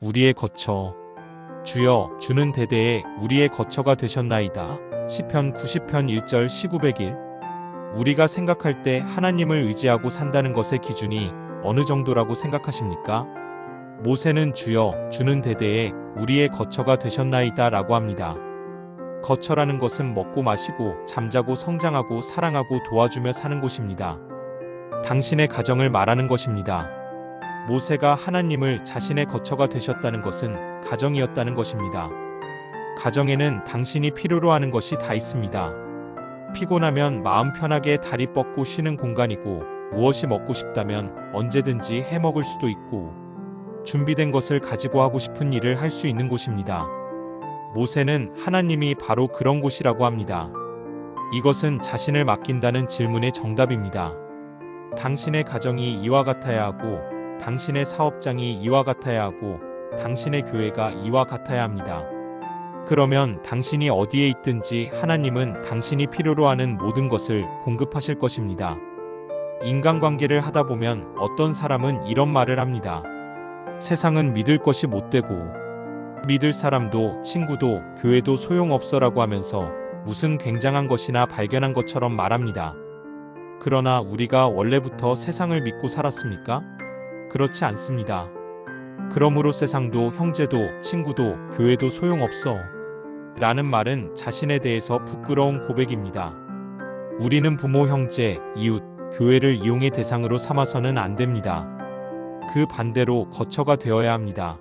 우리의 거처. 주여 주는 대대에 우리의 거처가 되셨나이다. 시편 90편 1절 시구백일 우리가 생각할 때 하나님을 의지하고 산다는 것의 기준이 어느 정도라고 생각하십니까? 모세는 주여 주는 대대에 우리의 거처가 되셨나이다 라고 합니다. 거처라는 것은 먹고 마시고 잠자고 성장하고 사랑하고 도와주며 사는 곳입니다. 당신의 가정을 말하는 것입니다. 모세가 하나님을 자신의 거처가 되셨다는 것은 가정이었다는 것입니다. 가정에는 당신이 필요로 하는 것이 다 있습니다. 피곤하면 마음 편하게 다리 뻗고 쉬는 공간이고 무엇이 먹고 싶다면 언제든지 해 먹을 수도 있고 준비된 것을 가지고 하고 싶은 일을 할 수 있는 곳입니다. 모세는 하나님이 바로 그런 곳이라고 합니다. 이것은 자신을 맡긴다는 질문의 정답입니다. 당신의 가정이 이와 같아야 하고 당신의 사업장이 이와 같아야 하고 당신의 교회가 이와 같아야 합니다. 그러면 당신이 어디에 있든지 하나님은 당신이 필요로 하는 모든 것을 공급하실 것입니다. 인간관계를 하다 보면 어떤 사람은 이런 말을 합니다. 세상은 믿을 것이 못 되고 믿을 사람도 친구도 교회도 소용없어라고 하면서 무슨 굉장한 것이나 발견한 것처럼 말합니다. 그러나 우리가 원래부터 세상을 믿고 살았습니까? 그렇지 않습니다. 그러므로 세상도 형제도 친구도 교회도 소용없어. 라는 말은 자신에 대해서 부끄러운 고백입니다. 우리는 부모, 형제, 이웃, 교회를 이용의 대상으로 삼아서는 안 됩니다. 그 반대로 거처가 되어야 합니다.